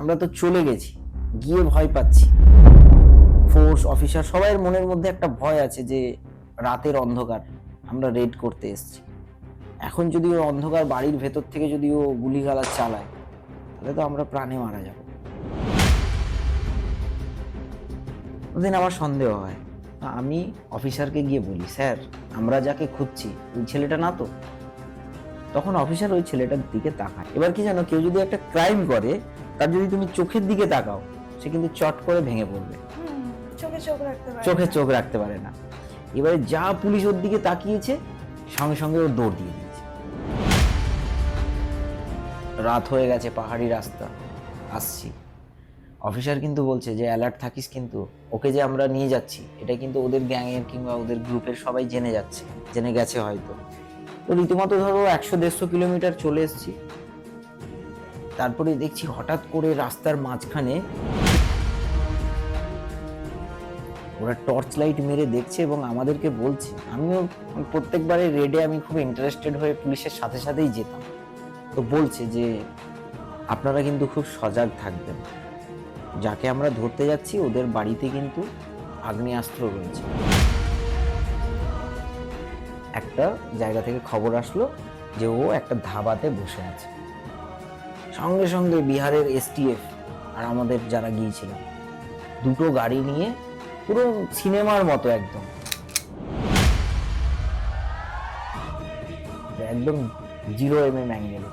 আমরা তো চলে গেছি, গিয়ে ভয় পাচ্ছি। ফোর্স অফিসার সবার মনের মধ্যে একটা ভয় আছে যে রাতের অন্ধকার, আমরা রেড করতে এসেছি। এখন যদি ও অন্ধকার বাড়ির ভেতর থেকে যদি ও গুলিগালা চালায়, তাহলে তো আমরা প্রাণে মারা যাব। ওদিন আমার সন্দেহ হয়, আমি অফিসারকে গিয়ে বলি, স্যার, আমরা যাকে খুঁজছি, ওই ছেলেটা না তো? তখন অফিসার ওই ছেলেটার দিকে তাকায়। এবার কি জানো, কেউ যদি একটা ক্রাইম করে তার যদি তুমি চোখের দিকে তাকাও সে কিন্তু চট করে ভেঙে পড়বে। চোখে চোখ রাখতে পারে চোখে না। চোখ রাখতে পারে না। এবারে যা পুলিশ ওর দিকে তাকিয়েছে সঙ্গে সঙ্গে ও দৌড় দিয়ে দিয়েছে। রাত হয়ে গেছে পাহাড়ি রাস্তা। আসছি। অফিসার কিন্তু বলছে যে অ্যালার্ট থাকিস কিন্তু। ওকে যে আমরা নিয়ে যাচ্ছি এটা কিন্তু ওদের গ্যাংয়ের কিংবা ওদের গ্রুপের সবাই জেনে যাচ্ছে জেনে গেছে হয়তো। তো রীতিমতো ধরো একশো দেড়শো কিলোমিটার চলে এসেছি। তারপরে দেখছি হঠাৎ করে রাস্তার মাঝখানে ওরা টর্চ লাইট মেরে দেখছে এবং আমাদেরকে বলছে, আমিও প্রত্যেকবারে রেডে আমি খুব ইন্টারেস্টেড হয়ে পুলিশের সাথে সাথেই যেতাম। তো বলছে যে, আপনারা কিন্তু খুব সজাগ থাকবেন। যাকে আমরা ধরতে যাচ্ছি, ওদের বাড়িতে কিন্তু আগ্নেয়াস্ত্র রয়েছে। একটা জায়গা থেকে খবর আসলো যে ও একটা ধাবাতে বসে আছে। সঙ্গে সঙ্গে বিহারের এসটিএফ আর আমাদের যারা গিয়েছিলাম দুটো গাড়ি নিয়ে পুরো সিনেমার মতো একদম। একদম জিরো এম এম অ্যাঙ্গেলে